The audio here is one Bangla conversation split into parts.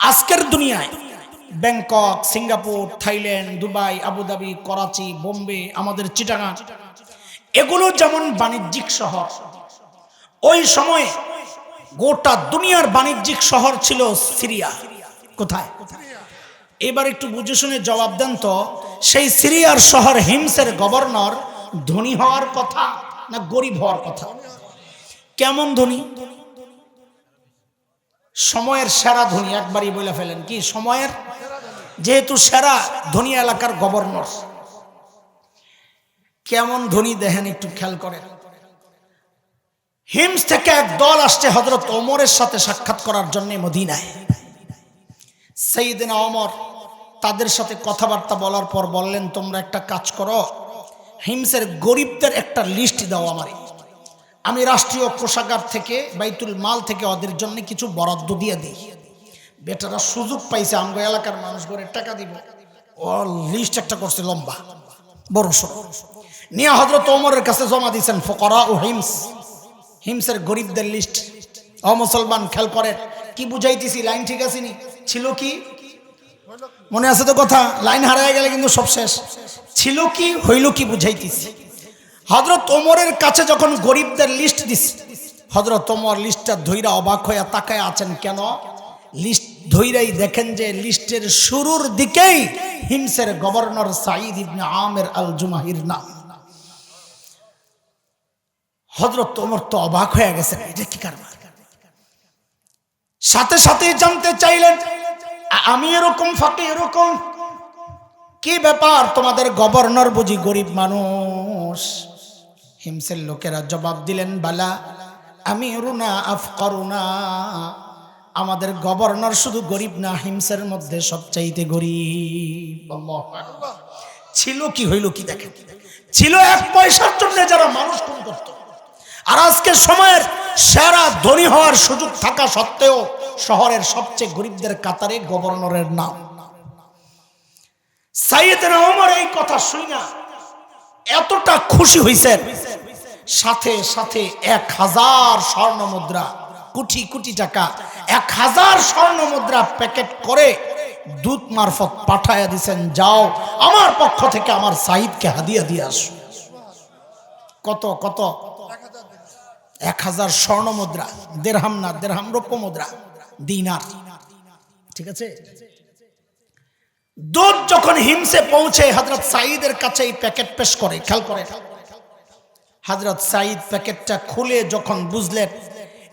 আজকের দুনিয়ায় Bangkok, Singapore, Thailand, Dubai, Abu Dhabi, Karachi, Bombay, আমাদের চিটাগাং, এগুলো যেমন বাণিজ্যিক শহর, ওই সময়ে গোটা দুনিয়ার বাণিজ্যিক শহর ছিল সিরিয়া। কোথায়? এবার একটু বুঝে শুনে জবাব দেন তো, সেই সিরিয়ার শহর হিমসের গভর্নর ধনী হওয়ার কথা না গরিব হওয়ার কথা? কেমন ধনী? সময়ের সেরা ধনী, একবারই বলে ফেলেন। কি সময়ের? যেহেতু সেরা ধনী এলাকার গভর্নর। কেমন ধনী দেখেন একটু খেয়াল করেন। হিমস থেকে এক দল আসছে হজরত ওমরের সাথে সাক্ষাৎ করার জন্য মদিনায়। সেইদিন অমর তাদের সাথে কথাবার্তা বলার পর বললেন, তোমরা একটা কাজ করো, হিমসের গরিবদের একটা লিস্ট দাও আমারে। আমি রাষ্ট্রীয় কোষাগার থেকে, বাইতুল মাল থেকে ওদের জন্য কিছু বরাদ্দ দিয়ে দিই। বেটারা সুযোগ পাইছে, আমগো এলাকার মানুষ করে টাকা দিব। ও লিস্ট একটা করছে লম্বা, বড় সড়। নিয়ে হজরত ওমরের কাছে জমা দিয়েছেন, ফকরা ও হিমস। হিমসের গরিবদের লিস্ট ও মুসলমান, খেয়াল করেন, কি বুঝাইতেছি, লাইন ঠিক আছে নি? ছিল কি? মনে আছে তো কথা? লাইন হারায় গেলে কিন্তু সব শেষ। ছিল কি, হইল কি বুঝাইতেছি। হজরত ওমরের কাছে যখন গরিবদের লিস্ট দিস হজরত ওমর লিস্টটা ধৈরা অবাক হইয়া তাকায় আছেন কেন? লিস্ট ধৈরাই দেখেন যে লিস্টের শুরুর দিকেই হিমসের গভর্নর সাঈদ ইবনে আমের আল জুমাহির নাম। হজরত ওমর তো অবাক হয়ে গেছেন, এটা কি কারবার? সাথে সাথে জানতে চাইলেন, আমি এরকম, ফাঁকে এরকম? কি ব্যাপার তোমাদের গভর্নর বুঝি গরিব মানুষ? হিমসের লোকেরা জবাব দিলেন, বালা আমি রুনা আফ করুনা আমাদের গভর্নর শুধু গরিব না, হিমসের মধ্যে সবচাইতে গরিব। ছিল কি হইল কি দেখেন? ছিল এক পয়সার জন্য যারা মানুষ খুন করত। আর আজকে সময়ের সেরা ধনী হওয়ার সুযোগ থাকা সত্ত্বেও শহরের সবচেয়ে গরিবদের কাতারে গভর্নরের নাম। সাইয়েদের ওমর এই কথা শুই না এতটা খুশি হইছেন। সাথে সাথে এক হাজার স্বর্ণ মুদ্রা, কোটি কোটি টাকা। এক হাজার স্বর্ণ মুদ্রা প্যাকেট করে দূত মারফত পাঠাইয়া দিছেন, যাও, আমার পক্ষ থেকে আমার সাহিদকে হাদিয়া দিয়ে আসো। কত কত? এক হাজার স্বর্ণ মুদ্রা, দেড়হাম না, দেড়হাম রৌপ্য মুদ্রা, দিনার। ঠিক আছে? দুধ যখন হিমসে পৌঁছে হজরত সাঈদের কাছে এই প্যাকেট পেশ করে, খেয়াল করে। হজরত সাঈদ প্যাকেটটা খুলে যখন বুঝলেন,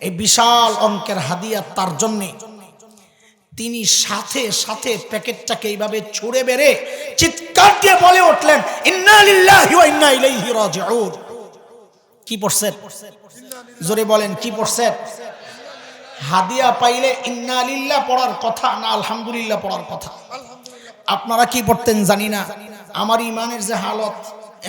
এই বিশাল অঙ্কের হাদিয়া তার জন্যে। তিনি সাথে সাথে প্যাকেটটাকে এইভাবে ছুড়ে বেড়ে চিৎকার দিয়ে বলে উঠলেন কি পড়ছেন? জোরে বলেন, কি পড়ছেন? হাদিয়া পাইলে ইন্না লিল্লাহ পড়ার কথা না, আলহামদুলিল্লাহ পড়ার কথা। আপনারা কি পড়তেন জানি না। আমার ইমানের যে হালত,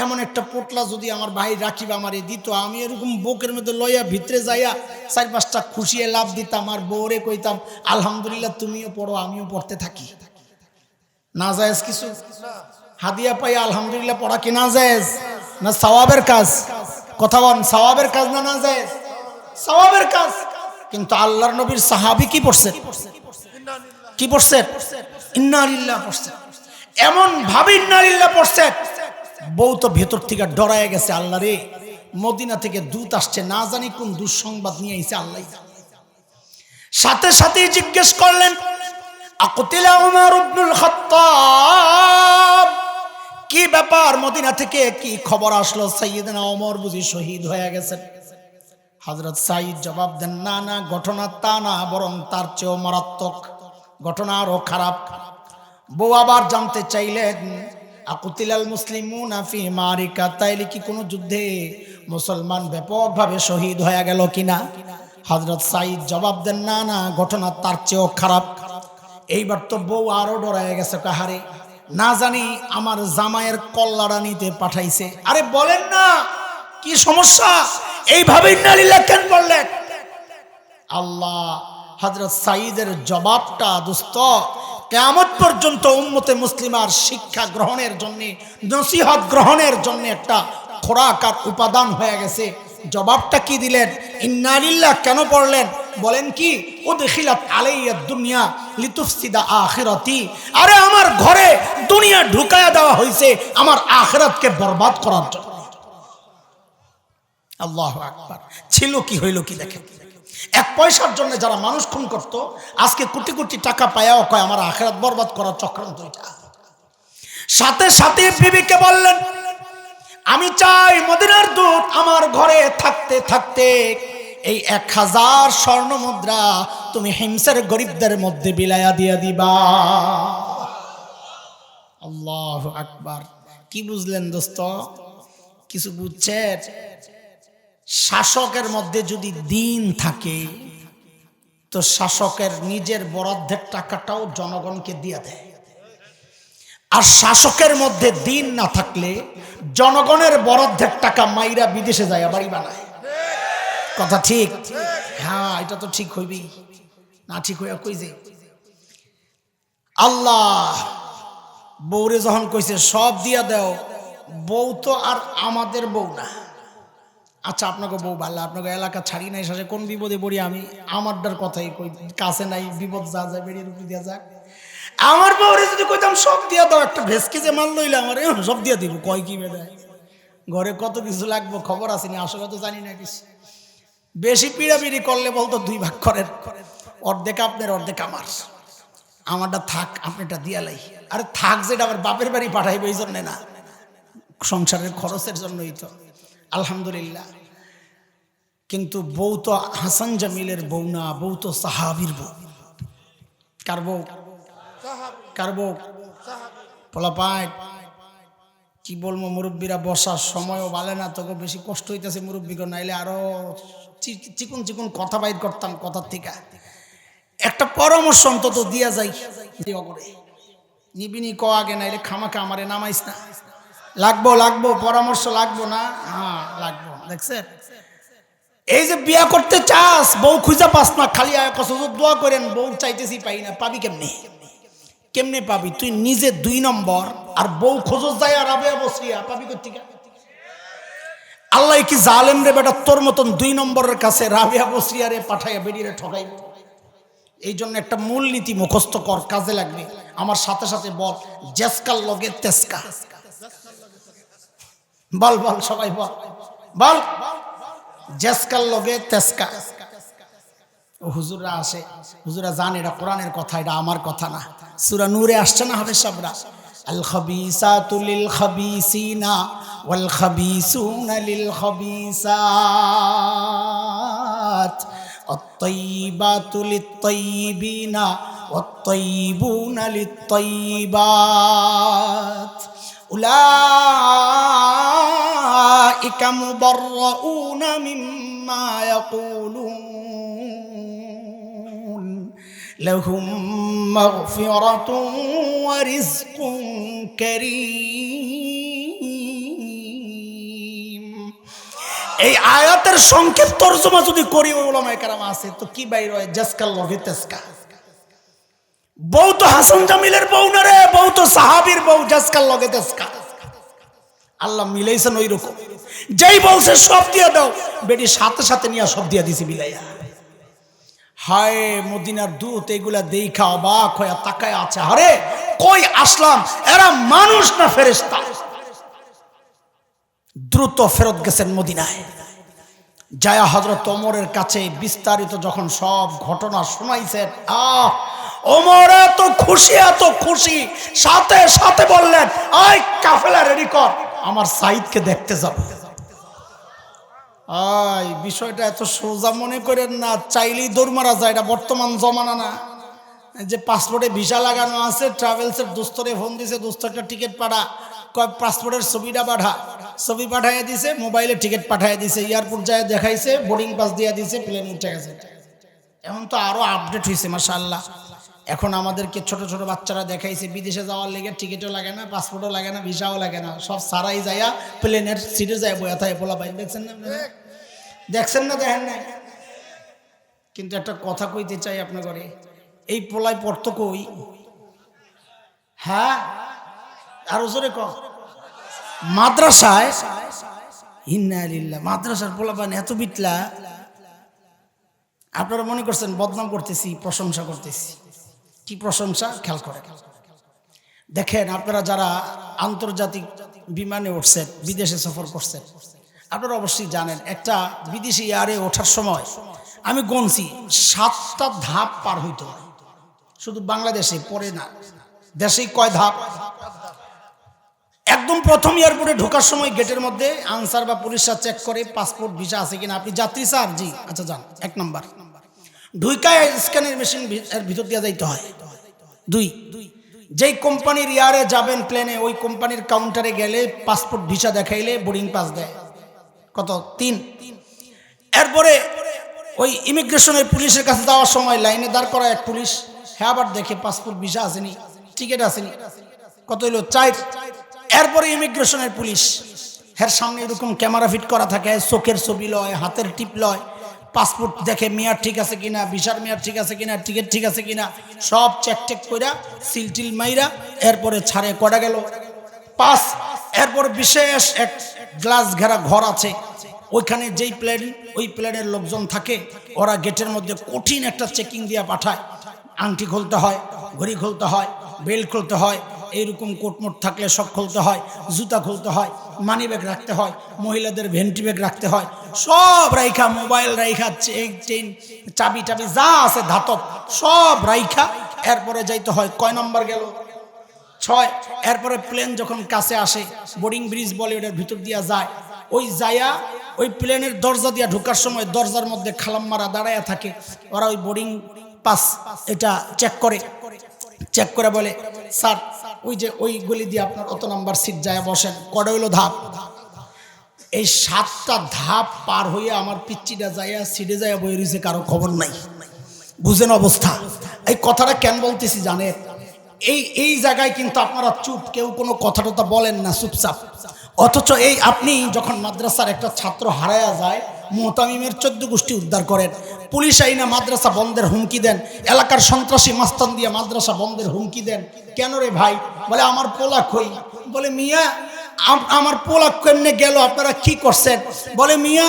এমন একটা পোটলা যদি আমার ভাই রাখিব আমারে দিত, আমি এরকম বুকের মধ্যে লইয়া ভিতরে যাইয়া চার পাঁচটা খুশিয়ে লাভ দিতাম, আর বউরে কইতাম, আলহামদুলিল্লাহ, তুমিও পড়ো, আমিও পড়তে থাকি। না যায়জ কিছু? হাদিয়া পাই আলহামদুলিল্লাহ পড়া কি না যায়জ না সওয়াবের কাজ? কথা বল সওয়াবের কাজ না না যায়জ সওয়াবের কাজ। কিন্তু আল্লাহর নবীর সাহাবি কি পড়ছেন? কি পড়ছেন? ইন্নালিল্লাহ পড়ছেন এমন ভাবে ইন্নালিল্লাহ পড়ছেন বউ তো ভেতর থেকে ডরায় গেছে, আল্লাহ রে, মদিনা থেকে দূত আসছে, না জানি কোন দুঃসংবাদ নিয়ে আইছে আল্লাহ। সাথে সাথে জিজ্ঞেস করলেন কি ব্যাপার, মদিনা থেকে কি খবর আসলো? সাইয়েদনা ওমর বুঝি শহীদ হয়ে গেছেন হজরত সাইদ জবাব দেন, না না, ঘটনা তা না, বরং তার চেয়েও মারাত্মক। ঘটনা আরও খারাপ। বউ আবার জানতে চাইলেন, আকুতিলাল মুসলিমুন ফি মারিকা? তাইলে কি কোনো যুদ্ধে মুসলমান ব্যাপকভাবে শহীদ হয়ে গেল কিনা? হজরত সাইদ জবাব দেন, না না, ঘটনা তার চেয়েও খারাপ। এইবার তো বউ আরও ডরায় গেছে কাহারে না জানি আমার জামাইয়ের কল্লাড়া নিতে পাঠাইছে। আরে, বলেন না, কি সমস্যা? এইভাবেই ইন্নালিল্লাহ কেন বললেন। আল্লাহ হজরত সাইদের জবাবটা দোস্ত কেমত পর্যন্ত উম্মতে মুসলিমার শিক্ষা গ্রহণের জন্য, নসিহত গ্রহণের জন্য একটা খোরাক আর উপাদান হয়ে গেছে। জবাবটা কি দিলেন? ইন্নালিল্লাহ কেন পড়লেন? বলেন কি? ও দেখিলাত আলাইয়া দুনিয়া লিতুফসিদা আখিরাতি। আরে আমার ঘরে দুনিয়া ঢুকায়া দেওয়া হয়েছে আমার আখিরাতকে বরবাদ করার জন্য। আল্লাহ আকবার। ছিল কি, হইল কি দেখেন। এক পয়সার জন্য যারা মানুষ খুন করত, আজকে কোটি কোটি টাকা পায়াও কয়, আমার আখেরাত বরবাদ করার চক্রান্ত এটা। সাথে সাথে বিবিকে বললেন, আমি চাই মদিনার দূত আমার ঘরে থাকতে থাকতে এই এক হাজার স্বর্ণ মুদ্রা তুমি হিংসের গরিবদের মধ্যে বিলায়া দিয়া দিবা। আল্লাহ আকবার। কি বুঝলেন দোস্ত? কিছু বুঝছেন? শাসকের মধ্যে যদি দিন থাকে, তো শাসকের নিজের বরাদ্দের টাকাটাও জনগণকে দিয়ে দেয়। আর শাসকের মধ্যে দিন না থাকলে জনগণের বরাদ্দের টাকা মাইরা বিদেশে যায় বাড়ি বানায়। কথা ঠিক? হ্যাঁ এটা তো ঠিক হইবি না ঠিক হইয়া কই যে? আল্লাহ, বউরে যখন কইছে, সব দিয়া দাও, বউ তো আর আমাদের বউ না। আচ্ছা আপনাকে বউ ভালো আপনাকে এলাকা ছাড়ি নাই শেষে কোন বিপদে পড়ি আমি? আমারটার কথাই কই, কাছে নাই, বিপদ যা যায় বেরিয়ে রুপি দিয়া যাক। আমার বউরে যদি কইতাম, সব দিয়া দাও, একটা ভেসকে যে মাল লইলে আমার সব দিয়া দিব, কয় কি বেদায় ঘরে কত কিছু লাগবে, খবর আসেনি, আসলে তো জানি না কিছু। বেশি পিড়াপিড়ি করলে বলতো, দুই ভাগ করেন, অর্ধেক আপনার, অর্ধেক আমার। আমারটা থাক, আপনারটা দিয়ালাই আরে থাক, যেটা আমার বাপের বাড়ি পাঠাইবে এই জন্যে না। সংসারের খরচের জন্যই তো। আলহামদুলিল্লাহ। কিন্তু বউ তো হাসান জামিলের বউ না, বউ তো সাহাবির বউ। কার বউ? কার বউ? পোলাপাট কি বলব, মুরব্বীরা বসার সময়ও বালে না, তোকে বেশি কষ্ট হইতেছে মুরব্বীকে নাইলে আরও চি- চিকুন চিকুন কথা বাইর করতাম কথার থেকে। একটা পরামর্শ অন্তত দিয়া যাই। করে নিবিনি ক আগে, নাইলে খামাখা আমারে নামাইস না। লাগবো লাগবো, পরামর্শ লাগবো না? হ্যাঁ লাগবো, দেখছেন? এই যে বিয়া করতে চাস, বউ খুঁজা পাস না, খালি দোয়া করেন, বউ চাইতেছি পাই না, পাবি কেমনে? কেমনে পাবি? তুই নিজে দুই নম্বর, আর বউ খোঁজো যায় আর আবে বসিয়া পাবি কোথেকে আল্লাহ কি জালেম রে বেটা, তোর মতন দুই নম্বরের কাছে রাবিয়া বসিয়া রে পাঠাইয়া বেরিয়ে ঠকাইব এই জন্য একটা মূলনীতি মুখস্থ কর, কাজে লাগবে। আমার সাথে সাথে বল, জেসকার লগে তেসকা। বল বল, সবাই বল। বল। জেসকার লগে তেসকা। হুজুররা আসে। হুজুরা জান এটা কোরআনের কথা, এটা আমার কথা না। সুরা নূরে আসছে না হবে সবরা আল খাবিসাতু লিল খাবিসিনা ওয়াল খাবিসুনা লিল খাবিসাত। আত-তাইবাতু লিত-তাইবিনা ওয়াত-তাইবুনা লিত-তাইবাত أولئك مبرؤون مما يقولون لهم مغفرة ورزق كريم এই আয়াতের সংক্ষেপ তর্জমা যদি করি ওলামায় কারাম আছে তো কি বাইর হয় জাসকাল লগে তেসকা বউ তো হাসান জামিলের বউ না রে বউ তো সাহাবির বউ জাসকাল লগে তেসকা আল্লাহ মিলাইছেন ওই রকম যেই বলছে সব দিয়ে দাও, বেটি সাথে সাথে নিয়ে সব দিয়ে দিছি মিলাইয়া। হায়, মদিনার দূত, এগুলা দেখা অবাক হয়ে তাকায় আছে। আরে, কই আসলাম? এরা মানুষ না ফেরেস্তা দ্রুত ফেরত গেছেন মদিনায়। জায়া হজরত ওমরের কাছে বিস্তারিত যখন সব ঘটনা শোনাইছেন, আহ ওমর এত খুশি এত খুশি। সাথে সাথে বললেন, আই, কাফেলা রেডি কর। আমার সাইদকে দেখতে আই, বিষয়টা এত সোজা মনে করেন না। চাইলেই দৌড় মারা যায়, এটা বর্তমান জমানা না। যে পাসপোর্টে ভিসা লাগানো আছে ট্রাভেলসের দোস্তরে ফোন দিছে দোস্ত একটা টিকিট পাঠা। কয় পাসপোর্টের ছবিটা পাঠা। ছবি পাঠাইয়া দিছে মোবাইলে টিকিট পাঠাইয়া দিছে এয়ারপোর্ট যায়, দেখাইছে বোর্ডিং পাস দিয়ে দিছে প্লেন উঠে গেছে। এখন তো আরও আপডেট হয়েছে মাশাআল্লাহ। এখন আমাদেরকে ছোট ছোট বাচ্চারা দেখাইছে, বিদেশে যাওয়ার লেগে টিকিটও লাগে না পাসপোর্টও লাগে না, ভিসাও লাগে না, সব সারাই যাইয়া প্লেনের সিটে যায় বয়া থাকে পোলা পাই দেখছেন না দেখছেন না দেখেন না কিন্তু একটা কথা কইতে চাই আপনার ঘরে, এই পোলায় পড়তো কই? হ্যাঁ? আরও জোরে ক। মাদ্রাসায়? ইন্না লিল্লাহ, মাদ্রাসার পোলাপান এত বিটলা। আপনারা মনে করছেন বদনাম করতেছি, প্রশংসা করতেছি। কি প্রশংসা? খেয়াল করে দেখেন, আপনারা যারা আন্তর্জাতিক বিমানে উঠছেন, বিদেশে সফর করছেন, আপনারা অবশ্যই জানেন, একটা বিদেশি এয়ারে ওঠার সময় আমি গনছি, সাতটা ধাপ পার হইতে শুধু বাংলাদেশে পড়ে না, দেশেই কয় ধাপ? একদম প্রথম এয়ারপোর্টে ঢোকার সময় গেটের মধ্যে আনসার বা পুলিশরা চেক করে পাসপোর্ট ভিসা আছে কিনা, আপনি যাত্রী স্যার জি আচ্ছা যান, এক নাম্বার ঢুইকায় স্ক্যানের মেশিন এর ভিতর দিয়ে যাইতে হয়। দুই, যেই কোম্পানির ইয়ারে যাবেন প্লেনে ওই কোম্পানির কাউন্টারে গেলে পাসপোর্ট ভিসা দেখাইলে বোর্ডিং পাস দেয়। কত? তিন। এরপরে ওই ইমিগ্রেশনের পুলিশের কাছে যাওয়ার সময় লাইনে দাঁড় করা এক পুলিশ। হ্যাঁ আবার দেখে পাসপোর্ট ভিসা আসেনি টিকিট আসেনি। কত হইল? চার। এরপরে ইমিগ্রেশনের পুলিশ হ্যার সামনে এরকম ক্যামেরা ফিট করা থাকে, চোখের ছবি লয়, হাতের টিপ লয় পাসপোর্ট দেখে মেয়ার ঠিক আছে কিনা, ভিসার মেয়ার ঠিক আছে কিনা, টিকিট ঠিক আছে কিনা, সব চেক টেক কইরা সিলটিল মাইরা এরপরে ছাড়ে কটা গেল? পাস এরপর বিশেষ এক গ্লাস ঘেরা ঘর আছে। ওইখানে যেই প্লেন ওই প্লেনের লোকজন থাকে, ওরা গেটের মধ্যে কঠিন একটা চেকিং দিয়ে পাঠায়। আংটি খুলতে হয়, ঘড়ি খুলতে হয় বেল্ট খুলতে হয় এইরকম কোটমোট থাকলে সব খুলতে হয়, জুতা খুলতে হয় মানি ব্যাগ রাখতে হয়, মহিলাদের ভেন্টি ব্যাগ রাখতে হয়, সব রাইখা মোবাইল রাইখা চেক চেন চাবি টাবি যা আছে ধাতব, সব রাইখা। এরপরে যাইতে হয়, কয় নম্বর গেল? ছয়, এরপরে প্লেন যখন কাছে আসে বোর্ডিং ব্রিজ বলে ওটার ভিতর দিয়া যায়, ওই যায়া ওই প্লেনের দরজা দিয়া ঢোকার সময় দরজার মধ্যে খালাম মারা দাঁড়ায়া থাকে, ওরা ওই বোর্ডিং পাস এটা চেক করে চেক করে বলে, স্যার ওই যে ওই গলি দিয়ে আপনার অত নাম্বার সিট যায় বসেন, কটা হইল ধাপ? এই সাতটা ধাপ পার হইয়া আমার পিচ্চিটা যাইয়া সিটে যাইয়া বই রয়েছে কারও খবর নাই। বুঝেন অবস্থা? এই কথাটা কেন বলতেছি জানেন? এই এই জায়গায় কিন্তু আপনারা চুপ, কেউ কোনো কথা টথা বলেন না, চুপচাপ। অথচ এই আপনি যখন মাদ্রাসার একটা ছাত্র হারায়া যায় মোহতামিমের চোদ্দ গোষ্ঠী উদ্ধার করেন। পুলিশ আইনা মাদ্রাসা বন্ধের হুমকি দেন। এলাকার সন্ত্রাসী মাস্তান দিয়ে মাদ্রাসা বন্ধের হুমকি দেন। কেন রে ভাই? বলে, আমার পোলা খই বলে, মিয়া আমার পোলা কেমনে গেল? আপনারা কি করছেন? বলে, মিয়া,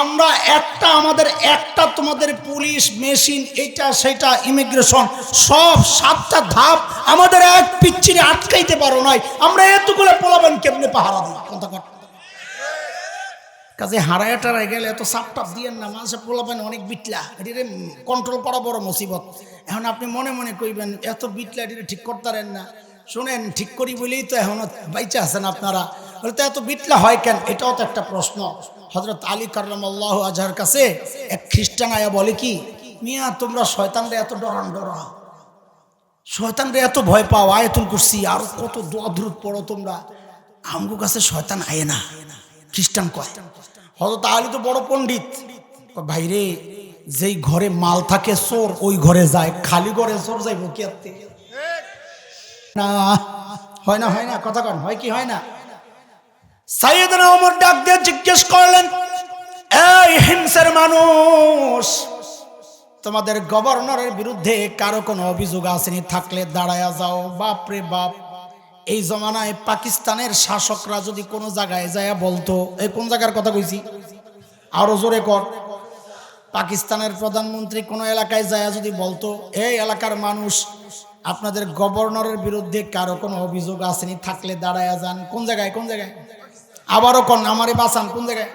আমরা একটা, আমাদের একটা তোমাদের পুলিশ মেশিন এটা সেটা ইমিগ্রেশন, সব সাতটা ধাপ আমাদের এক পিচ্ছিরে আটকাইতে পারো নাই। আমরা এতগুলো পোলাবেন কেমনে পাহারা দিই? কথা কর কাজে হারায় টারায় গেলে এত সাপ টাপ দিয়েন না মানুষের পোলাবেন অনেক বিটলা। এটিরে কন্ট্রোল করা বড় মুসিবত। এখন আপনি মনে মনে কইবেন, এত বিটলা এটিরে ঠিক করতারেন না। শুনেন, ঠিক করি বলেই তো এখনও বাইচে আছেন আপনারা। বলে, তো এত বিটলা হয় কেন? এটাও তো একটা প্রশ্ন। হজরত আলী কার্লাম আল্লাহ আজহার কাছে এক খ্রিস্টান আয়া বলে কি, মিয়া, তোমরা শয়তানরে এত ডরান ডরা। শয়তানরে এত ভয় পাও, আয়তুল করছি আর কত দোয়া পড়ো তোমরা। আমগো কাছে শয়তান আয়ে না। খ্রিস্টান কয় হজরত আলী তো বড় পণ্ডিত। ভাইরে যেই ঘরে মাল থাকে চোর, ওই ঘরে যায়, খালি ঘরে চোর যাইব কি না, হয় না হয় না, কথা কন, হয় কি, হয় না। সাইয়েদনা ওমর ডাক দিয়ে জিজ্ঞেস করলেন, এই হিংসের মানুষ, তোমাদের গভর্নরের বিরুদ্ধে কারও কোনো অভিযোগ আসেনি, থাকলে দাঁড়ায়া যাও, বাপরে বাপ। এই জমানায় পাকিস্তানের শাসকরা যদি কোনো জায়গায় যায় বলতো এই কোন জায়গার কথা কইছি? আরও জোরে কর। পাকিস্তানের প্রধানমন্ত্রী কোনো এলাকায় যায় যদি বলতো, এই এলাকার মানুষ, আপনাদের গভর্নরের বিরুদ্ধে কারও কোনো অভিযোগ আসেনি, থাকলে দাঁড়ায়া যান। কোন জায়গায়? কোন জায়গায়? আবারও কোন, আমারে বাঁচান, কোন জায়গায়?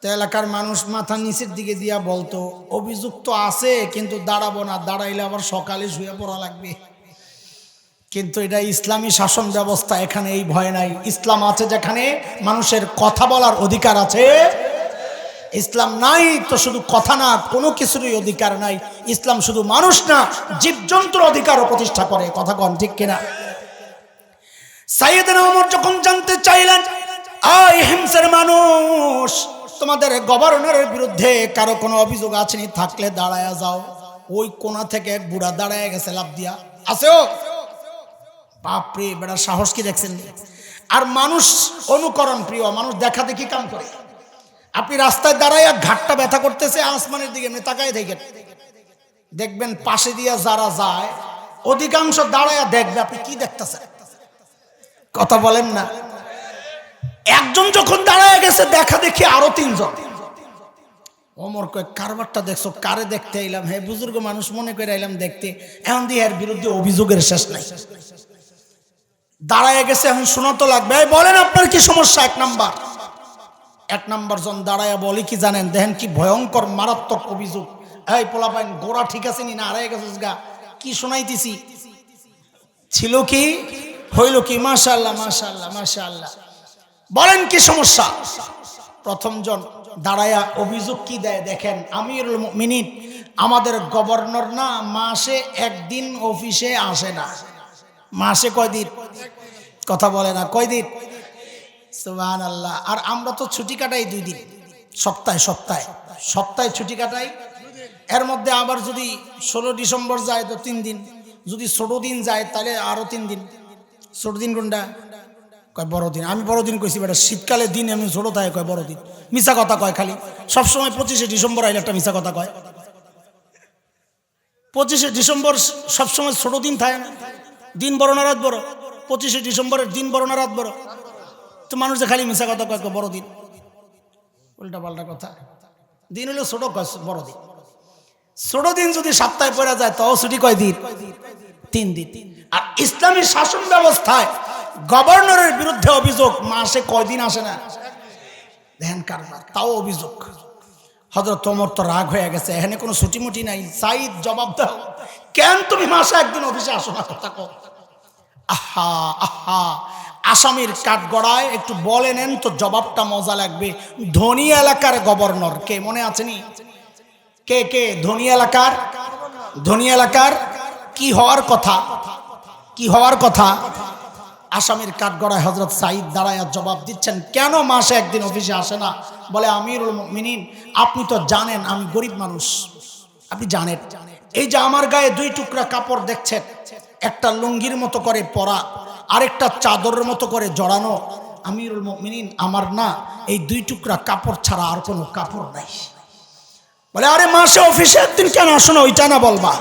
তো এলাকার মানুষ মাথা নিচের দিকে দিয়া বলতো অভিযোগ তো আছে, কিন্তু দাঁড়াবো না, দাঁড়াইলে আবার সকালে শুয়ে পড়া লাগবে। কিন্তু এটা ইসলামী শাসন ব্যবস্থা, এখানে এই ভয় নাই। ইসলাম আছে যেখানে মানুষের কথা বলার অধিকার আছে। ইসলাম নাই তো শুধু কথা না, কোনো কিছুরই অধিকার নাই। ইসলাম শুধু মানুষ না, জীবজন্তুর অধিকারও প্রতিষ্ঠা করে কথা কন ঠিক কিনা? সাইয়েদনা ওমর যখন জানতে চাইলেন আই হিংসের মানুষ, তোমাদের গভর্নরের বিরুদ্ধে কারও কোনো অভিযোগ আছেনি থাকলে দাঁড়ায়া যাও। ওই কোনা থেকে এক বুড়া দাঁড়ায় গেছে লাভ দিয়া। আছে বাপরে, বেড়া সাহস কি দেখছেন? আর মানুষ অনুকরণ প্রিয়, মানুষ দেখা দেখি কাম করে? আপনি রাস্তায় দাঁড়ায় ঘাটটা ব্যথা করতেছে, আসমানের দিকে এমনি তাকায় দেখেন। দেখবেন পাশে দিয়া যারা যায়, অধিকাংশ দাঁড়ায় দেখবে, আপনি কি দেখতেছেন? কথা বলেন না। একজন যখন দাঁড়ায় গেছে, দেখা দেখি আরও তিনজন। অমর কয়, কারবারটা দেখছ? কারে দেখতে এলাম হে বুজুর্গ মানুষ, মনে করে আইলাম দেখতে। এখন দিয়ে এর বিরুদ্ধে অভিযোগের শেষ নাই। দাঁড়ায় গেছে, এখন শোনা তো লাগবে। বলেন আপনার কি সমস্যা? এক নাম্বার। এক নাম্বার জন দাঁড়ায় বলি কি জানেন? দেখেন কি ভয়ঙ্কর, মারাত্মক অভিযোগ। এই পোলা পাইন গোড়া ঠিক আছে নি? না হারাই গেছিস গা। কি শোনাইতেছি? ছিল কি? হইল কি? মাশাল্লাহ মাশাল্লাহ মাশাল্লাহ বলেন কি সমস্যা? প্রথম জন দাঁড়ায়া অভিযোগ কি দেয়? দেখেন, আমিরুল মিনিট আমাদের গভর্নর না, মাসে একদিন অফিসে আসে না। মাসে কয়দিন কথা বলে না কয়দিন সুবাহান আল্লাহ আর আমরা তো ছুটি কাটাই দুই দিন। সপ্তাহে সপ্তাহে। সপ্তাহে ছুটি কাটাই। এর মধ্যে আবার যদি ষোলো ডিসেম্বর যায় তো তিন দিন। যদি ষোলো দিন যায় তাহলে আরও তিন দিন। ষোলো দিন কোনটা? কয় বড়দিন আমি বড়দিন কইছি বেটা, শীতকালে দিন আমি ছোটো থাকে, কয় বড়দিন মিশা কথা কয় খালি। সবসময় পঁচিশে ডিসেম্বর আইলে একটা মিশা কথা কয়। পঁচিশে ডিসেম্বর সবসময় ছোট দিন থাকে না। দিন বড় না রাত বড়? পঁচিশে ডিসেম্বরের দিন বড় না রাত বড়? তো মানুষ যে খালি মিশা কথা কয় কয় বড় দিন? উল্টা পাল্টা কথা। দিন হলো ছোট বড় দিন। ছোট দিন যদি সপ্তাহে পড়া যায়, তাও ছুটি কয় দিন? তিন দিন। আর ইসলামী শাসন ব্যবস্থায় গভর্নরের বিরুদ্ধে অভিযোগ, মাসে কয়দিন আসে না? দেখেন কারবার তাও অভিযোগ। হজরত তোমর তো রাগ হয়ে গেছে, এখানে কোনো ছুটি মুটি নাই। সাইদ জবাব দাও। কেন তুমি মাসে একদিন অফিসে আসো না, কথা কো আহা আহা, আসামির কাঠগড়ায় একটু বলে নেন তো জবাবটা মজা লাগবে। ধনী এলাকার গভর্নর, কে মনে আছেনি কে কে? ধনী এলাকার? ধনী এলাকার? কি হওয়ার কথা? কি হওয়ার কথা? আসামির কাঠগড়ায় হজরত সাইদ দাঁড়ায় জবাব দিচ্ছেন, কেন মাসে একদিন অফিসে আসে না? বলে, আমিরুল মিনিন আপনি তো জানেন আমি গরিব মানুষ। আপনি জানেন। এই যে আমার গায়ে দুই টুকরা কাপড় দেখছেন, একটা লুঙ্গির মতো করে পরা, আরেকটা চাদরের মতো করে জড়ানো, আমিরুল মিনিন আমার না এই দুই টুকরা কাপড় ছাড়া আর কোনো কাপড় নাই। বলে, আরে মাসে অফিসে একদিন কেন আসো না, ওইটা না বলবা?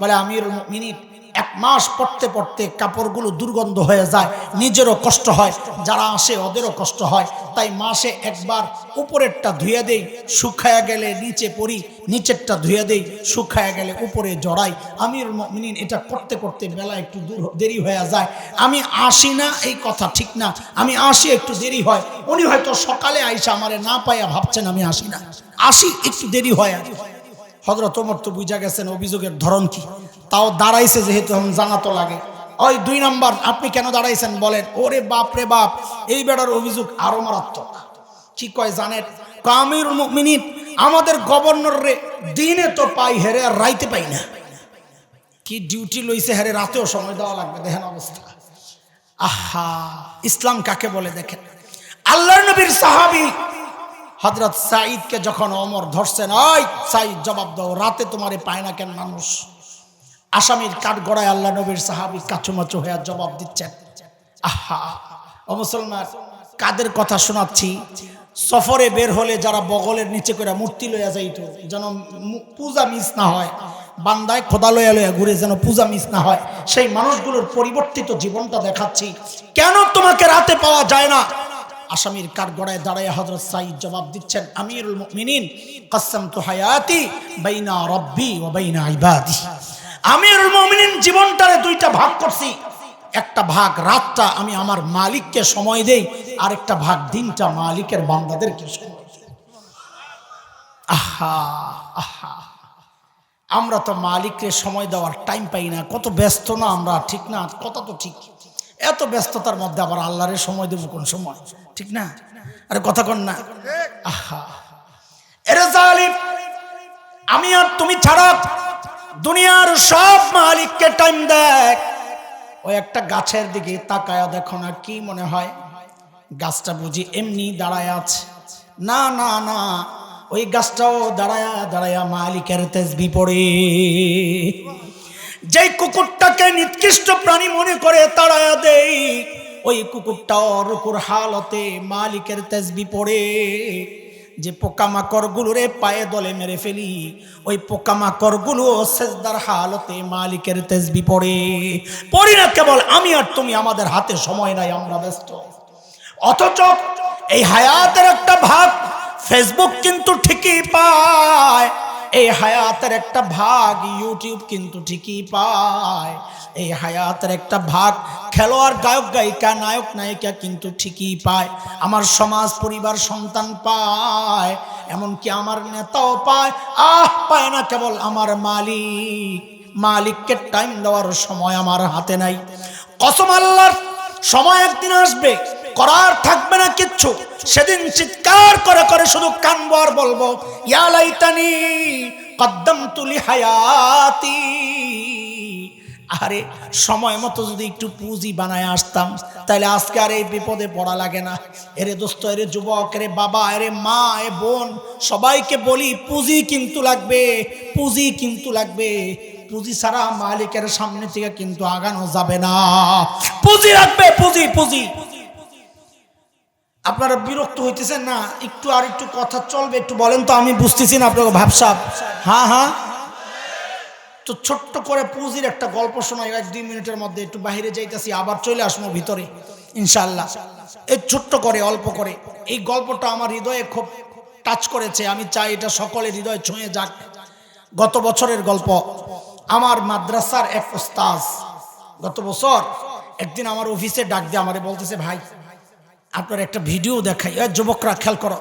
বলে আমির মিনিট এক মাস পড়তে পড়তে কাপড়গুলো দুর্গন্ধ হয়ে যায়, নিজেরও কষ্ট হয়, যারা আসে ওদেরও কষ্ট হয়। তাই মাসে একবার উপরেরটা ধুয়ে দেই, শুকায়া গেলে নিচে পড়ি নিচেরটা ধুয়ে দেই, শুকায়া গেলে উপরে জড়াই। আমির মিনিন এটা করতে করতে বেলা একটু দূর দেরি হয়ে যায়। আমি আসি না, এই কথা ঠিক না। আমি আসি, একটু দেরি হয়। উনি হয়তো সকালে আইসা আমারে না পাইয়া ভাবছেন আমি আসি না। আসি, একটু দেরি হয় হজরত ওমর তো বুঝা গেছেন অভিযোগের ধরন কি। তাও দাঁড়াইছে যেহেতু এখন জানা তো লাগে। ওই দুই নাম্বার, আপনি কেন দাঁড়াইছেন বলেন? ওরে বাপ রে বাপ, এই বেড়ার অভিযোগ আরও মারাত্মক। কি কয় জানেন? কামির মিনিট আমাদের গভর্নর রে দিনে তো পাই হেরে আর রাইতে পাই না। কি ডিউটি লইছে হেরে, রাতেও সময় দেওয়া লাগবে, দেখেন অবস্থা। আহা, ইসলাম কাকে বলে দেখেন? আল্লাহ নবীর সাহাবি হজরত সাইদকে যখন অমর ধরছেন, ওই সাঈদ, জবাব দাও, রাতে তোমারে পায় না কেন মানুষ? আসামির কাঠ গড়ায় আল্লাহ নবীর সাহাবি কাচুমাচু হয়ে জবাব দিচ্ছেন। আহা, ও মুসলমান, কাদের কথা শোনাচ্ছি? সফরে বের হলে যারা বগলের নিচে করে মূর্তি লইয়া যাইত, যেন পূজা মিস না হয়, বান্দায় খোদা লইয়া লইয়া ঘুরে যেন পূজা মিস না হয়, সেই মানুষগুলোর পরিবর্তিত জীবনটা দেখাচ্ছি। কেন তোমাকে রাতে পাওয়া যায় না? আসামির কার গড়ায় দাঁড়ায় হজরত সাইদ জবাব দিচ্ছেন, আমিরুল মুমিনিন কসম তো হায়াতি বাইনা রব্বি ও বাইনা ইবাদি। আমিরুল মুমিনিন জীবনটারে দুইটা ভাগ করছি। একটা ভাগ রাতটা আমি আমার মালিককে সময় দেই আর একটা ভাগ দিনটা মালিকের বান্দাদেরকে সময় আহা আহা। আমরা তো মালিককে সময় দেওয়ার টাইম পাই না। কত ব্যস্ত না আমরা, ঠিক না? কথা তো ঠিক। এত ব্যস্ততার মধ্যে আবার আল্লাহরের সময় দেবো কোন সময়? ঠিক না? আরে কথা কন না। আহা। আমি আর তুমি ছাড়া দুনিয়ার সব মালিককে টাইম দেখ। ওই একটা গাছের দিকে তাকায়া দেখো না, কি মনে হয়? গাছটা বুঝি এমনি দাঁড়ায় আছে। না না না, ওই গাছটাও দাঁড়ায়া দাঁড়ায়া মালিকের তেজবি পড়ে। যেই কুকুরটাকে নিকৃষ্ট প্রাণী মনে করে তাড়ায়া দেই, ওই কুকুরটাও রুকুর হালতে মালিকের তেজবি পড়ে। যে পোকামাকড় গুলোরে পায়ে দলে মেরে ফেলি, ওই পোকামাকড়গুলো সেজদার হালতে মালিকের তেজবি পড়ে। পড়ি না কেবল আমি আর তুমি, আমাদের হাতে সময় নাই, আমরা ব্যস্ত। অথচ এই হায়াতের একটা ভাগ ফেসবুক কিন্তু ঠিকই পায়। এই হায়াতের একটা ভাগ ইউটিউব কিন্তু ঠিকই পায়। এই হায়াতের একটা ভাগ খেলোয়াড়, গায়ক, গায়িকা, নায়ক, নায়িকা কিন্তু ঠিকই পায়। আমার সমাজ, পরিবার, সন্তান পায়, এমনকি আমার নেতাও পায়। আহ, পায় না কেবল আমার মালিক। মালিককে টাইম দেওয়ার সময় আমার হাতে নাই। কসম আল্লাহর, সময় একদিন আসবে করার থাকবে না কিচ্ছু। সেদিন চিৎকার করে করে শুধু কানবো আর বলব ইয়ালাইতানি কদ্দম তুলি হায়াতি আরে, সময় মতো যদি একটু পুঁজি বানায় আসতাম, তাহলে আজকে আর এই বিপদে পড়া লাগে না। এরে দোস্ত, এরে যুবক, এরে বাবা, এরে মা, এ বোন, সবাইকে বলি পুঁজি কিন্তু লাগবে, পুঁজি কিন্তু লাগবে। পুঁজি ছাড়া মালিকের সামনে থেকে কিন্তু আগানো যাবে না। পুঁজি রাখবে পুঁজি পুঁজি। আপনারা বিরক্ত হইতেছেন? না, একটু আর একটু কথা চলবে, একটু বলেন তো, আমি বুঝতেছি না আপনাকে ভাবসাব হ্যাঁ হ্যাঁ তো ছোট্ট করে পুঁজির একটা গল্প শোনাই, এক দুই মিনিটের মধ্যে একটু বাইরে যাইতেছি, আবার চলে আসব ভিতরে ইনশাল্লাহ এই ছোট্ট করে, অল্প করে। এই গল্পটা আমার হৃদয়ে খুব টাচ করেছে, আমি চাই এটা সকলের হৃদয়ে ছুঁয়ে যাক। গত বছরের গল্প, আমার মাদ্রাসার এক ওস্তাজ গত বছর একদিন আমার অফিসে ডাক দিয়ে আমারে বলতেছে, ভাই আপনার একটা ভিডিও দেখাই। যুবকরা, খেয়াল করো।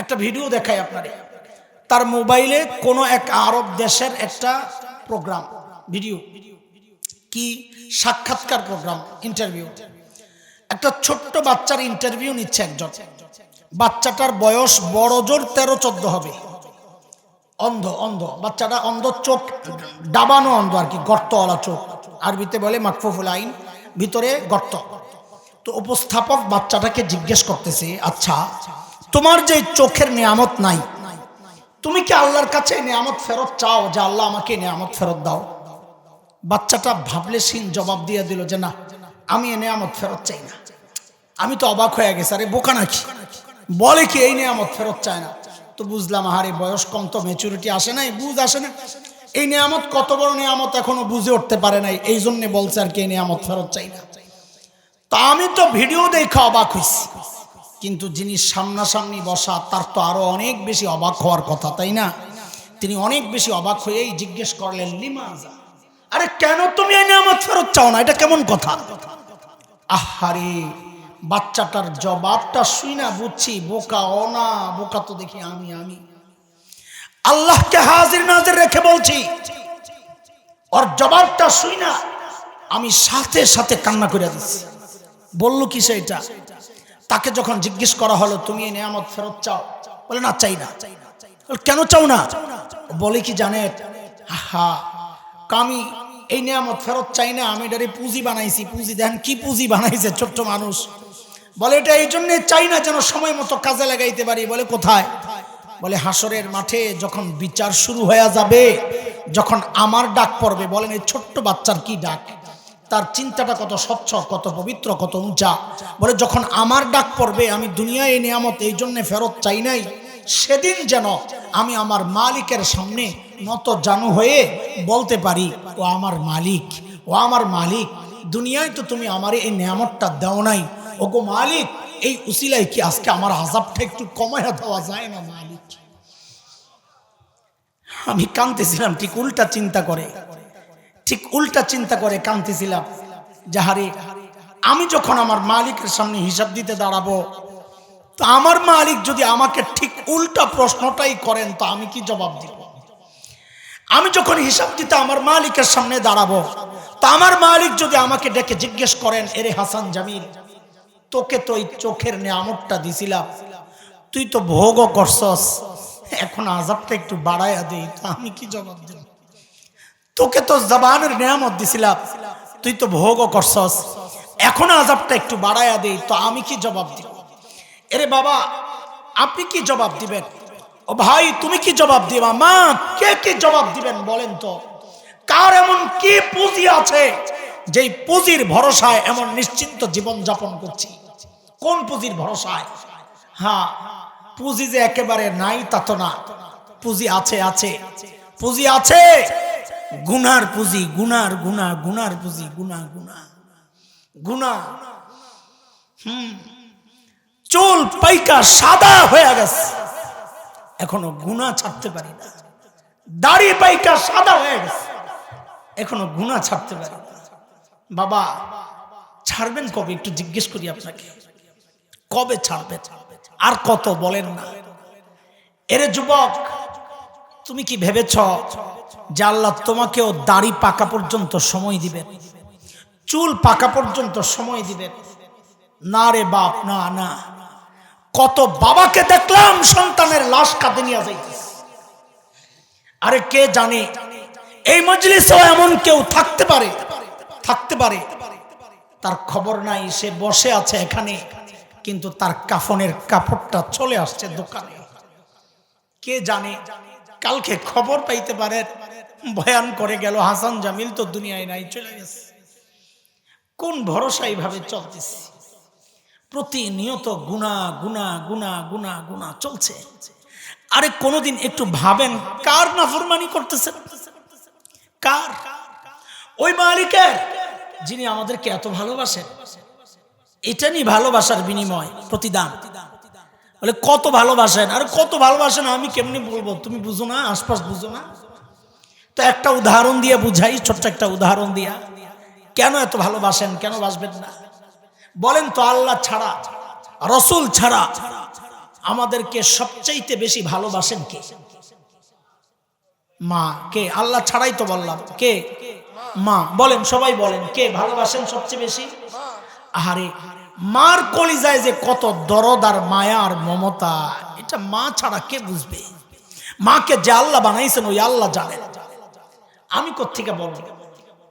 একটা ভিডিও দেখাই আপনারে। তার মোবাইলে কোনো এক আরব দেশের একটা প্রোগ্রাম, ভিডিও। কি? সাক্ষাৎকার প্রোগ্রাম, ইন্টারভিউ। একটা ছোট্ট বাচ্চার ইন্টারভিউ নিচ্ছে একজন। বাচ্চাটার বয়স বড় জোর, তেরো, চোদ্দ হবে। অন্ধ অন্ধ। বাচ্চাটা অন্ধ চোখ ডাবানো অন্ধ আর কি, গর্তওয়ালা চোখ। আরবিতে বলে মাকফুফুল আইন, ভিতরে গর্ত। তো উপস্থাপক বাচ্চাটাকে জিজ্ঞেস করতেছে আচ্ছা তোমার যে চোখের নিয়ামত নাই, তুমি কি আল্লাহর কাছে নিয়ামত ফেরত চাও যে আল্লাহ আমাকে নিয়ামত ফেরত দাও? বাচ্চাটা ভাবলে সিন জবাব দিয়ে দিল যে, না, আমি এ নিয়ামত ফেরত চাই না। আমি তো অবাক হয়ে গেছি, আরে বোকা নাকি? বলে কি এই নিয়ামত ফেরত চায় না? তো বুঝলাম, আহারে, বয়স কম তো মেচুরিটি আসে নাই, বুঝ আসে না। এই নিয়ামত কত বড় নিয়ামত এখনও বুঝে উঠতে পারে নাই এই জন্যে বলছে আর কি এই নিয়ামত ফেরত চাই না। তা আমি তো ভিডিও দেখে অবাক হয়েছি কিন্তু যিনি সামনাসামনি বসা, তার তো আরও অনেক বেশি অবাক হওয়ার কথা, তাই না? তিনি অনেক বেশি অবাক হয়েই জিজ্ঞেস করলেন লিমাজা আরে কেন তুমি এই নিয়ামত ফেরত চাও না? এটা কেমন কথা? আহারে, বাচ্চাটার জবাবটা শুই না বুঝছি, বোকা ও না বোকা তো দেখি আমি আমি। আল্লাহকে হাজির নাজির রেখে বলছি, ওর জবাবটা শুই না, আমি সাথে সাথে কান্না করে দিচ্ছি। বলল কি সেটা তাকে যখন জিজ্ঞেস করা হলো, তুমি এই নিয়ামত ফেরত চাও? বলে, না, চাই না। কেন চাও না? বলে কি জানে হা কামি, এই নিয়ামত ফেরত চাই না। আমি এটারে পুঁজি বানাইছি। পুঁজি দেখেন কি পুঁজি বানাইছে ছোট্ট মানুষ? বলে, এটা এই জন্যে চাই না যেন সময় মতো কাজে লাগাইতে পারি। বলে, কোথায়? বলে হাসরের মাঠে যখন বিচার শুরু হয়ে যাবে, যখন আমার ডাক পড়বে। বলেন, এই ছোট্ট বাচ্চার কি ডাক? তার চিন্তাটা কত স্বচ্ছ, কত পবিত্র, কত উঁচা। বলে, যখন আমার ডাক পড়বে, আমি দুনিয়ায় এই নিয়ামত এই জন্য ফেরত চাই নাই, সেদিন যেন আমি আমার মালিকের সামনে নত জানু হয়ে বলতে পারি, ও আমার মালিক, ও আমার মালিক, দুনিয়ায় তো তুমি আমার এই নিয়ামতটা দাও নাই। ও গো মালিক, এই উসিলায় কি আজকে আমার আজাবটা একটু কমায় দেওয়া যায় না, মালিক? আমি কাঁদতেছিলাম, ঠিক উল্টা চিন্তা করে। ঠিক উল্টা চিন্তা করে কাঁদতেছিলাম। যাহারে, আমি যখন আমার মালিকের সামনে হিসাব দিতে দাঁড়াবো, তো আমার মালিক যদি আমাকে ঠিক উল্টা প্রশ্নটাই করেন, তো আমি কি জবাব দিব? আমি যখন হিসাব দিতে আমার মালিকের সামনে দাঁড়াবো, তো আমার মালিক যদি আমাকে ডেকে জিজ্ঞেস করেন, এরে হাসান জামিল, তোকে তো এই চোখের নিয়ামতটা দিছিলাম, তুই তো ভোগও করছস, এখন আজাবটা একটু বাড়াইয়া দেই তো আমি কি জবাব দেব? তোকে তো জবানের নিয়ামত দিছিলাম। তুই তো ভোগও করছস। এখন আজাবটা একটু বাড়াইয়া দেই, তো আমি কি জবাব দিব? এরে বাবা, আপনি কি জবাব দিবেন? ও ভাই, তুমি কি জবাব দিবা? মা, কে কি জবাব দিবেন বলেন তো? কার এমন কি পুঁজি আছে, যেই পুঁজির ভরসায় এমন নিশ্চিন্ত জীবন যাপন করছি? কোন পুঁজির ভরসায়? হ্যাঁ পুঁজি যে একেবারে নাই তা তো না। পুঁজি আছে আছে। পুঁজি আছে। গুনার পুঁজি, গুনার গুনা গুনার পুঁজি, গুনা গুনা গুনা। হুম। চুল, পাইকা, সাদা হয়ে গেছে। এখনও গুনা ছাড়তে পারি না। দাড়ি, পাইকা, সাদা হয়ে গেছে। এখনও গুনা ছাড়তে পারি না। বাবা, ছাড়বেন কবে? একটু জিজ্ঞেস করি আপনাকে। কবে ছাড়বে আর কত বলেন না। এরে যুবক, তুমি কি ভেবেছ যে তোমাকেও দাড়ি পাকা পর্যন্ত সময় দিবেন চুল পাকা পর্যন্ত সময় দিবেন না রে বাপ, না না। কত বাবাকে দেখলাম সন্তানের লাশ কাঁদে নিয়ে যাইতেছে। আরে কে জানে, এই মজলিসেও এমন কেউ থাকতে পারে থাকতে পারে। তার খবর নাই, সে বসে আছে এখানে, কিন্তু তার কাফনের কাপড়টা চলে আসছে দোকানে। কে জানে, কালকে খবর পাইতে পারে বয়ান করে গেল, হাসান জামিল তো দুনিয়ায় নাই, চলে গেছে। কোন ভরসা এইভাবে চলতেছে? প্রতিনিয়ত গুণা গুণা গুণা গুণা গুণা চলছে। আরে কোনোদিন একটু ভাবেন, কার নাফরমানি করতেছেন? কার? ওই মালিকের, যিনি আমাদেরকে এত ভালোবাসেন। এটা নিয়ে ভালোবাসার বিনিময়, প্রতিদান। বলে, কত ভালোবাসেন? আর, কত ভালোবাসেন, আমি কেমনি বলব? তুমি বুঝো না, আশপাশ বুঝো না। তো একটা উদাহরণ দিয়ে বুঝাই, ছোট্ট একটা উদাহরণ দিয়া। কেন এত ভালোবাসেন? কেন বাসবেন না? বলেন তো আল্লাহ ছাড়া, রসুল ছাড়া আমাদেরকে সবচাইতে বেশি ভালোবাসেন কে? মা, কে? আল্লাহ ছাড়াই তো বললাম। কে? মা, বলেন, সবাই বলেন, কে ভালোবাসেন সবচেয়ে বেশি? আহারে, মার কলিজায় যে কত দরদ আর মায়া আর মমতা, এটা মা ছাড়া কে বুঝবে? মাকে যে আল্লাহ বানাইছেন, ওই আল্লাহ জানেন। আমি কোথেকে বলব?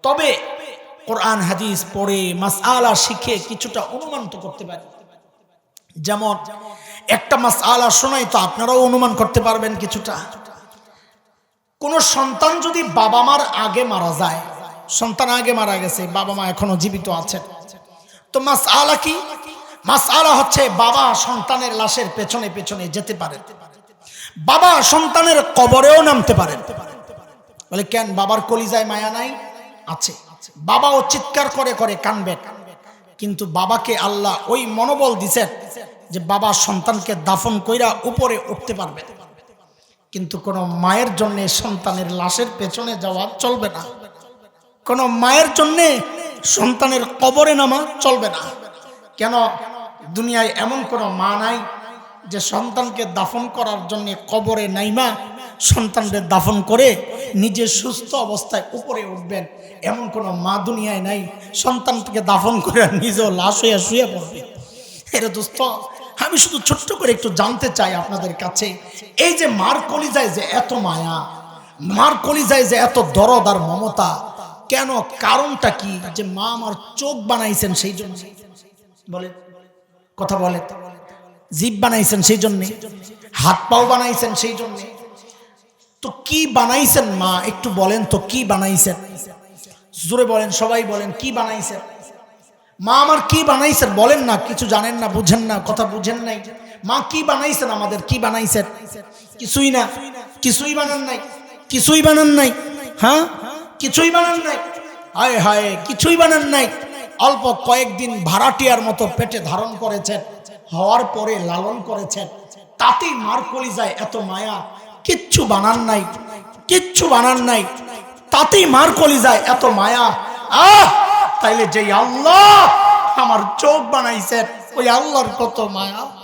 তবে কোরআন, হাদিস পড়ে মাস আলা শিখে কিছুটা অনুমান তো করতে পারি। যেমন, একটা মাস আলা শোনাই তো আপনারাও অনুমান করতে পারবেন কিছুটা। কোন সন্তান যদি বাবা মার আগে মারা যায়, সন্তান আগে মারা গেছে বাবা মা এখনও জীবিত আছেন, তো মাস আলা কি? মাস আলা হচ্ছে বাবা সন্তানের লাশের পেছনে পেছনে যেতে পারে বাবা সন্তানের কবরেও নামতে পারেন। বলে, কেন? বাবার কলিজায় মায়া নাই? আছে। বাবাও চিৎকার করে করে কানবে। কিন্তু বাবাকে আল্লাহ ওই মনোবল দিছেন যে বাবা সন্তানকে দাফন কইরা উপরে উঠতে পারবে। কিন্তু কোন মায়ের জন্য সন্তানের লাশের পেছনে যাওয়া চলবে না। কোন মায়ের জন্যে সন্তানের কবরে নামা চলবে না। কেন? দুনিয়ায় এমন কোনো মা নাই যে সন্তানকে দাফন করার জন্য কবরে নাইমা সন্তানদের দাফন করে নিজে সুস্থ অবস্থায় উপরে উঠবেন। এমন কোনো মা দুনিয়ায় নাই। সন্তানকে দাফন করে নিজেও লাশ হইয়া শুয়ে পড়বে। এরে দোস্ত, আমি শুধু ছোট্ট করে একটু জানতে চাই আপনাদের কাছে। এই যে মার কলিজায় যে এত মায়া, মার কলিজায় যে এত দরদ আর মমতা, কেন কারণটা কি যে মা আমার চোখ বানাইছেন সেই জন্য? বলে কথা বলে জীব বানাইছেন সেই জন্যে, হাত পাও বানাইছেন সেই জন্যে তো কি বানাইছেন মা? একটু বলেন তো, কি বানাইছেন? জোরে বলেন, সবাই বলেন, কি বানাইছেন? মা আমার কি বানাইছেন? বলেন না, কিছু জানেন না, বুঝেন না, কথা বুঝেন নাই। মা কি বানাইছেন আমাদের? কি বানাইছেন? কিছুই না, কিছুই বানান নাই, কিছুই বানান নাই হ্যাঁ? কিছুই বানান নাই। হায় হায়, কিছুই বানান নাই। অল্প কয়েকদিন ভাড়াটিয়ার মতো পেটে ধারণ করেছেন, হওয়ার পরে লালন করেছেন। তাতেই মার কলিজায় এত মায়া কিচ্ছু বানান নাই, কিচ্ছু বানান নাই। তাতেই মার কলি যায়, এত মায়া। আহ! তাইলে যে আল্লাহ আমার চোখ বানাইছেন, ওই আল্লাহর কত মায়া।